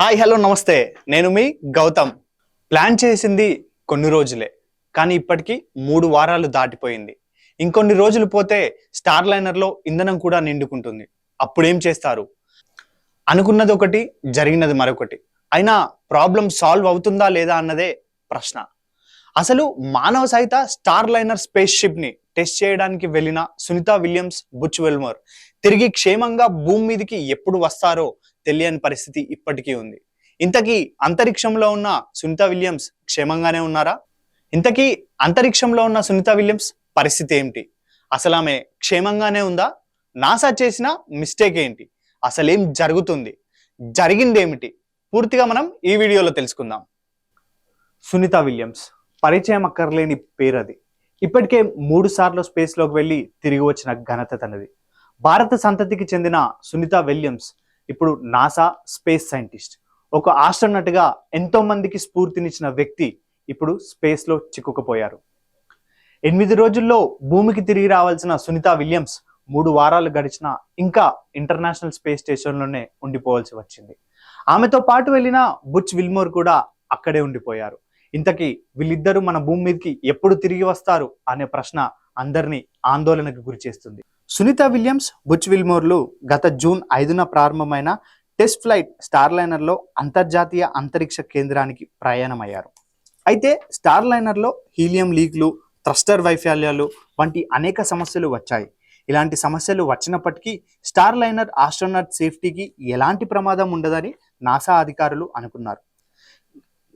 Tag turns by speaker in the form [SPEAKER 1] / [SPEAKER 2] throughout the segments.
[SPEAKER 1] Hi hello నమస్తే. నేను మీ Gautam. Plan చేసింది కొన్ని రోజులే కానీ ఇప్పటికీ మూడు వారాలు దాటిపోయింది. ఇంకొన్ని రోజులు పోతే స్టార్ లైనర్లో ఇంధనం కూడా నిండుకుంటుంది. అప్పుడేం చేస్తారు? అనుకున్నది ఒకటి జరిగినది మరొకటి. అయినా ప్రాబ్లం సాల్వ్ అవుతుందా లేదా అన్నదే ప్రశ్న. అసలు మానవ సహిత స్టార్ లైనర్ స్పేస్ షిప్ని టెస్ట్ చేయడానికి వెళ్ళిన సునీత విలియమ్స్ బుచ్ వెల్మర్ తిరిగి క్షేమంగా భూమి మీదకి ఎప్పుడు వస్తారో తెలియని పరిస్థితి ఇప్పటికీ ఉంది. ఇంతకీ అంతరిక్షంలో ఉన్న సునీత విలియమ్స్ క్షేమంగానే ఉన్నారా? ఇంతకీ అంతరిక్షంలో ఉన్న సునీత విలియమ్స్ పరిస్థితి ఏమిటి? అసలు ఆమె క్షేమంగానే ఉందా? నాసా చేసిన మిస్టేక్ ఏంటి? అసలేం జరుగుతుంది? జరిగింది ఏమిటి పూర్తిగా మనం ఈ వీడియోలో తెలుసుకుందాం. సునీత విలియమ్స్ పరిచయం అక్కర్లేని పేరది. ఇప్పటికే మూడు సార్లు స్పేస్లోకి వెళ్ళి తిరిగి వచ్చిన ఘనత తనది. భారత సంతతికి చెందిన సునీత విలియమ్స్ ఇప్పుడు నాసా స్పేస్ సైంటిస్ట్. ఒక ఆస్ట్రోనట్గా ఎంతో మందికి స్ఫూర్తినిచ్చిన వ్యక్తి ఇప్పుడు స్పేస్లో చిక్కుకుపోయారు. ఎనిమిది రోజుల్లో భూమికి తిరిగి రావాల్సిన సునీత విలియమ్స్ మూడు వారాలు గడిచినా ఇంకా ఇంటర్నేషనల్ స్పేస్ స్టేషన్లోనే ఉండిపోవాల్సి వచ్చింది. ఆమెతో పాటు వెళ్ళిన బుచ్ విల్మోర్ కూడా అక్కడే ఉండిపోయారు. ఇంతకీ వీళ్ళిద్దరూ మన భూమి మీదకి ఎప్పుడు తిరిగి వస్తారు అనే ప్రశ్న అందరినీ ఆందోళనకు గురి చేస్తుంది సునీత విలియమ్స్ బుచ్ విల్మోర్లు గత జూన్ ఐదున ప్రారంభమైన టెస్ట్ ఫ్లైట్ స్టార్ లైనర్లో అంతర్జాతీయ అంతరిక్ష కేంద్రానికి ప్రయాణమయ్యారు. అయితే స్టార్ లైనర్లో హీలియం లీక్లు థ్రస్టర్ వైఫల్యాలు వంటి అనేక సమస్యలు వచ్చాయి. ఇలాంటి సమస్యలు వచ్చినప్పటికీ స్టార్ లైనర్ ఆస్ట్రోనట్ సేఫ్టీకి ఎలాంటి ప్రమాదం ఉండదని నాసా అధికారులు అనుకున్నారు.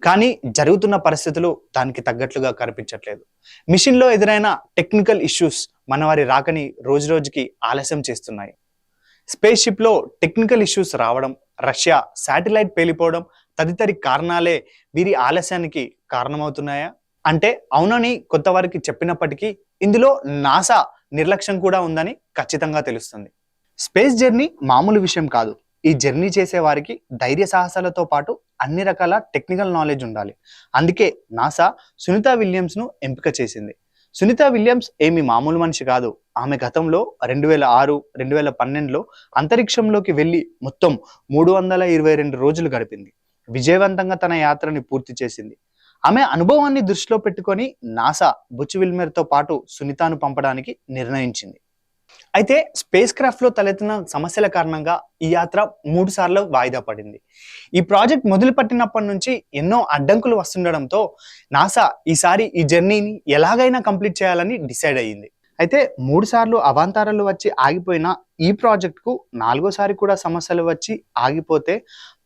[SPEAKER 1] కానీ జరుగుతున్న పరిస్థితులు దానికి తగ్గట్లుగా కనిపించట్లేదు. మిషన్లో ఎదురైన టెక్నికల్ ఇష్యూస్ మన వారి రాకని రోజు రోజుకి ఆలస్యం చేస్తున్నాయి. స్పేస్ షిప్లో టెక్నికల్ ఇష్యూస్ రావడం రష్యా శాటిలైట్ పేలిపోవడం తదితరి కారణాలే వీరి ఆలస్యానికి కారణమవుతున్నాయా? అంటే అవునని కొత్తవారికి చెప్పినప్పటికీ ఇందులో నాసా నిర్లక్ష్యం కూడా ఉందని ఖచ్చితంగా తెలుస్తుంది. స్పేస్ జర్నీ మామూలు విషయం కాదు. ఈ జర్నీ చేసే వారికి ధైర్య సాహసాలతో పాటు అన్ని రకాల టెక్నికల్ నాలెడ్జ్ ఉండాలి. అందుకే నాసా సునీత విలియమ్స్ను ఎంపిక చేసింది. సునీత విలియమ్స్ ఏమి మామూలు మనిషి కాదు. ఆమె గతంలో రెండు వేల ఆరు రెండు వేల పన్నెండులో అంతరిక్షంలోకి వెళ్ళి మొత్తం మూడు వందల ఇరవై రెండు రోజులు గడిపింది. విజయవంతంగా తన యాత్రని పూర్తి చేసింది. ఆమె అనుభవాన్ని దృష్టిలో పెట్టుకొని నాసా బుచ్ విల్మెర్తో పాటు సునీతను పంపడానికి నిర్ణయించింది. అయితే స్పేస్ క్రాఫ్ట్లో తలెత్తిన సమస్యల కారణంగా ఈ యాత్ర మూడు సార్లు వాయిదా పడింది. ఈ ప్రాజెక్ట్ మొదలుపెట్టినప్పటి నుంచి ఎన్నో అడ్డంకులు వస్తుండడంతో నాసా ఈసారి ఈ జర్నీని ఎలాగైనా కంప్లీట్ చేయాలని డిసైడ్ అయ్యింది. అయితే మూడు సార్లు అవాంతరాలు వచ్చి ఆగిపోయిన ఈ ప్రాజెక్టుకు నాలుగోసారి కూడా సమస్యలు వచ్చి ఆగిపోతే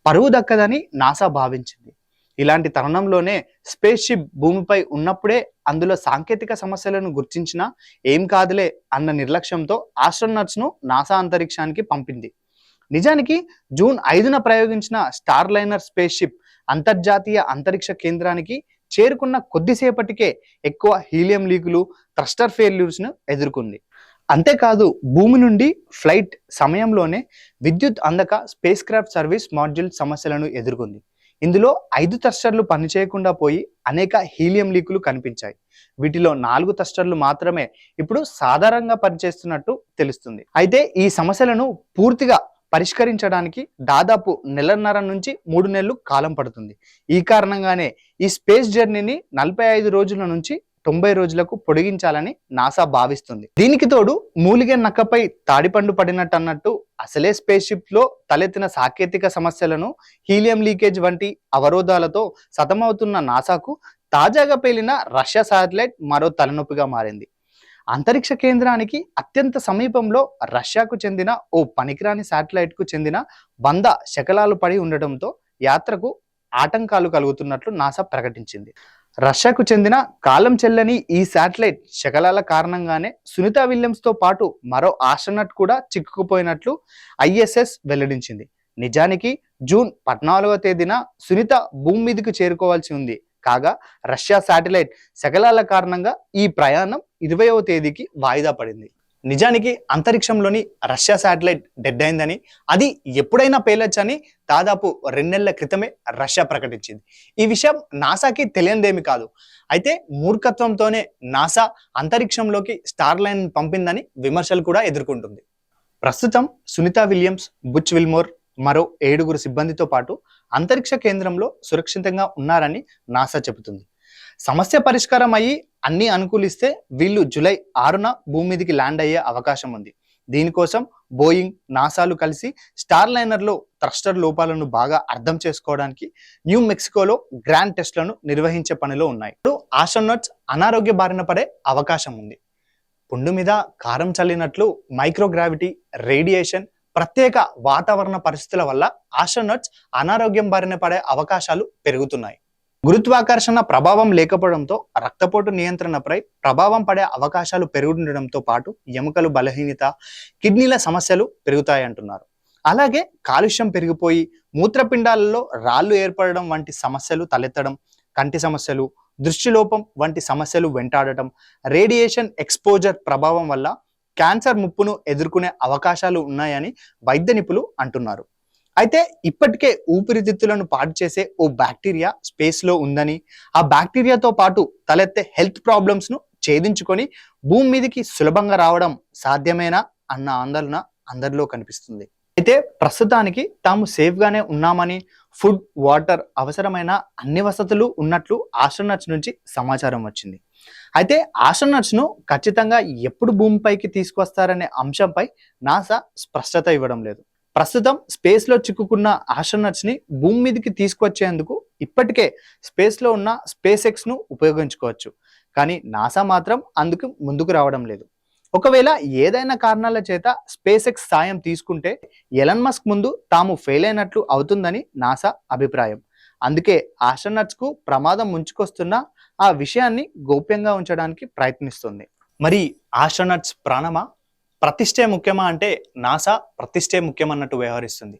[SPEAKER 1] పరువు దక్కదని నాసా భావించింది. ఇలాంటి తరుణంలోనే స్పేస్ షిప్ భూమిపై ఉన్నప్పుడే అందులో సాంకేతిక సమస్యలను గుర్తించిన ఏం కాదులే అన్న నిర్లక్ష్యంతో ఆస్ట్రోనట్స్ను నాసా అంతరిక్షానికి పంపింది. నిజానికి జూన్ ఐదున ప్రయోగించిన స్టార్ లైనర్ స్పేస్ షిప్ అంతర్జాతీయ అంతరిక్ష కేంద్రానికి చేరుకున్న కొద్దిసేపటికే ఎక్కువ హీలియం లీకులు థ్రస్టర్ ఫెయిల్యూర్స్ను ఎదుర్కొంది. అంతేకాదు భూమి నుండి ఫ్లైట్ సమయంలోనే విద్యుత్ అందక స్పేస్ క్రాఫ్ట్ సర్వీస్ మాడ్యూల్ సమస్యలను ఎదుర్కొంది. ఇందులో ఐదు థస్టర్లు పనిచేయకుండా పోయి అనేక హీలియం లీకులు కనిపించాయి. వీటిలో నాలుగు థస్టర్లు మాత్రమే ఇప్పుడు సాధారణంగా పనిచేస్తున్నట్టు తెలుస్తుంది. అయితే ఈ సమస్యలను పూర్తిగా పరిష్కరించడానికి దాదాపు నెలన్నర నుంచి మూడు నెలలు కాలం పడుతుంది. ఈ కారణంగానే ఈ స్పేస్ జర్నీని నలభై ఐదు రోజుల నుంచి తొంభై రోజులకు పొడిగించాలని నాసా భావిస్తుంది. దీనికి తోడు మూలిగే నక్కపై తాడిపండు పడినట్టు అన్నట్టు అసలే స్పేస్షిప్లో తలెత్తిన సాంకేతిక సమస్యలను హీలియం లీకేజ్ వంటి అవరోధాలతో సతమవుతున్న నాసాకు తాజాగా పేలిన రష్యా శాటిలైట్ మరో తలనొప్పిగా మారింది. అంతరిక్ష కేంద్రానికి అత్యంత సమీపంలో రష్యాకు చెందిన ఓ పనికిరాని శాటిలైట్కు చెందిన వంద శకలాలు పడి ఉండటంతో యాత్రకు ఆటంకాలు కలుగుతున్నట్లు నాసా ప్రకటించింది. రష్యాకు చెందిన కాలం చెల్లని ఈ శాటిలైట్ శకలాల కారణంగానే సునీత విలియమ్స్తో పాటు మరో ఆస్ట్రనట్ కూడా చిక్కుకుపోయినట్లు ఐఎస్ఎస్ వెల్లడించింది. నిజానికి జూన్ పద్నాలుగో తేదీన సునీత భూమి మీదకు చేరుకోవాల్సి ఉంది. కాగా రష్యా శాటిలైట్ శకలాల కారణంగా ఈ ప్రయాణం ఇరవయవ తేదీకి వాయిదా పడింది. నిజానికి అంతరిక్షంలోని రష్యా శాటిలైట్ డెడ్ అయిందని అది ఎప్పుడైనా పేలొచ్చని దాదాపు రెండేళ్ళ క్రితమే రష్యా ప్రకటించింది. ఈ విషయం నాసాకి తెలియనిదేమి కాదు. అయితే మూర్ఖత్వంతోనే నాసా అంతరిక్షంలోకి స్టార్ లైన్ పంపిందని విమర్శలు కూడా ఎదుర్కొంటుంది. ప్రస్తుతం సునీత విలియమ్స్ బుచ్ విల్మోర్ మరో ఏడుగురు సిబ్బందితో పాటు అంతరిక్ష కేంద్రంలో సురక్షితంగా ఉన్నారని నాసా చెబుతుంది. సమస్య పరిష్కారం అయ్యి అన్ని అనుకూలిస్తే వీళ్ళు జూలై ఆరున భూమి మీదకి ల్యాండ్ అయ్యే అవకాశం ఉంది. దీనికోసం బోయింగ్ నాసాలు కలిసి స్టార్ లైనర్లో థ్రస్టర్ లోపాలను బాగా అర్థం చేసుకోవడానికి న్యూ మెక్సికోలో గ్రాండ్ టెస్ట్లను నిర్వహించే పనిలో ఉన్నాయి. ఇప్పుడు ఆస్ట్రోనట్స్ అనారోగ్య బారిన పడే అవకాశం ఉంది. పుండు మీద కారం చల్లినట్లు మైక్రోగ్రావిటీ రేడియేషన్ ప్రత్యేక వాతావరణ పరిస్థితుల వల్ల ఆస్ట్రోనట్స్ అనారోగ్యం బారిన పడే అవకాశాలు పెరుగుతున్నాయి. గురుత్వాకర్షణ ప్రభావం లేకపోవడంతో రక్తపోటు నియంత్రణపై ప్రభావం పడే అవకాశాలు పెరుగుతుండడంతో పాటు ఎముకలు బలహీనత కిడ్నీల సమస్యలు పెరుగుతాయంటున్నారు. అలాగే కాలుష్యం పెరిగిపోయి మూత్రపిండాలలో రాళ్ళు ఏర్పడడం వంటి సమస్యలు తలెత్తడం కంటి సమస్యలు దృష్టిలోపం వంటి సమస్యలు వెంటాడటం రేడియేషన్ ఎక్స్పోజర్ ప్రభావం వల్ల క్యాన్సర్ ముప్పును ఎదుర్కొనే అవకాశాలు ఉన్నాయని వైద్య నిపుణులు అంటున్నారు. అయితే ఇప్పటికే ఊపిరితిత్తులను పాడు చేసే ఓ బ్యాక్టీరియా స్పేస్లో ఉందని ఆ బ్యాక్టీరియాతో పాటు తలెత్తే హెల్త్ ప్రాబ్లమ్స్ను ఛేదించుకొని భూమి మీదకి సులభంగా రావడం సాధ్యమేనా అన్న ఆందోళన అందరిలో కనిపిస్తుంది. అయితే ప్రస్తుతానికి తాము సేఫ్గానే ఉన్నామని ఫుడ్ వాటర్ అవసరమైన అన్ని వసతులు ఉన్నట్లు ఆస్ట్రోనట్స్ నుంచి సమాచారం వచ్చింది. అయితే ఆస్ట్రోనట్స్ను ఖచ్చితంగా ఎప్పుడు భూమిపైకి తీసుకొస్తారనే అంశంపై నాసా స్పష్టత ఇవ్వడం లేదు. ప్రస్తుతం స్పేస్లో చిక్కుకున్న ఆస్ట్రోనట్స్ని భూమి మీదకి తీసుకొచ్చేందుకు ఇప్పటికే స్పేస్లో ఉన్న స్పేస్ ఎక్స్ను ఉపయోగించుకోవచ్చు. కానీ నాసా మాత్రం అందుకు ముందుకు రావడం లేదు. ఒకవేళ ఏదైనా కారణాల చేత స్పేస్ ఎక్స్ సాయం తీసుకుంటే ఎలన్ మస్క్ ముందు తాము ఫెయిల్ అయినట్లు అవుతుందని నాసా అభిప్రాయం. అందుకే ఆస్ట్రోనట్స్కు ప్రమాదం ముంచుకొస్తున్న ఆ విషయాన్ని గోప్యంగా ఉంచడానికి ప్రయత్నిస్తుంది. మరి ఆస్ట్రనట్స్ ప్రాణమా? ప్రతిష్టే ముఖ్యమా అంటే నాసా ప్రతిష్టే ముఖ్యమన్నట్టు వ్యవహరిస్తుంది.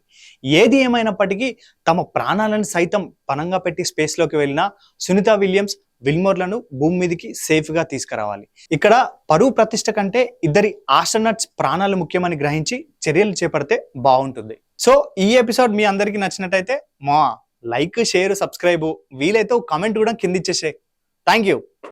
[SPEAKER 1] ఏది ఏమైనప్పటికీ తమ ప్రాణాలను సైతం పనంగా పెట్టి స్పేస్లోకి వెళ్ళిన సునీత విలియమ్స్ విల్మోర్లను భూమి మీదకి సేఫ్గా తీసుకురావాలి. ఇక్కడ పరువు ప్రతిష్ట కంటే ఇద్దరి ఆస్ట్రనట్స్ ప్రాణాలు ముఖ్యమని గ్రహించి చర్యలు చేపడితే బాగుంటుంది. సో ఈ ఎపిసోడ్ మీ అందరికీ నచ్చినట్టయితే మా లైక్ షేర్ సబ్స్క్రైబ్ వీలైతే కమెంట్ కూడా కింద ఇచ్చేసే థ్యాంక్ యూ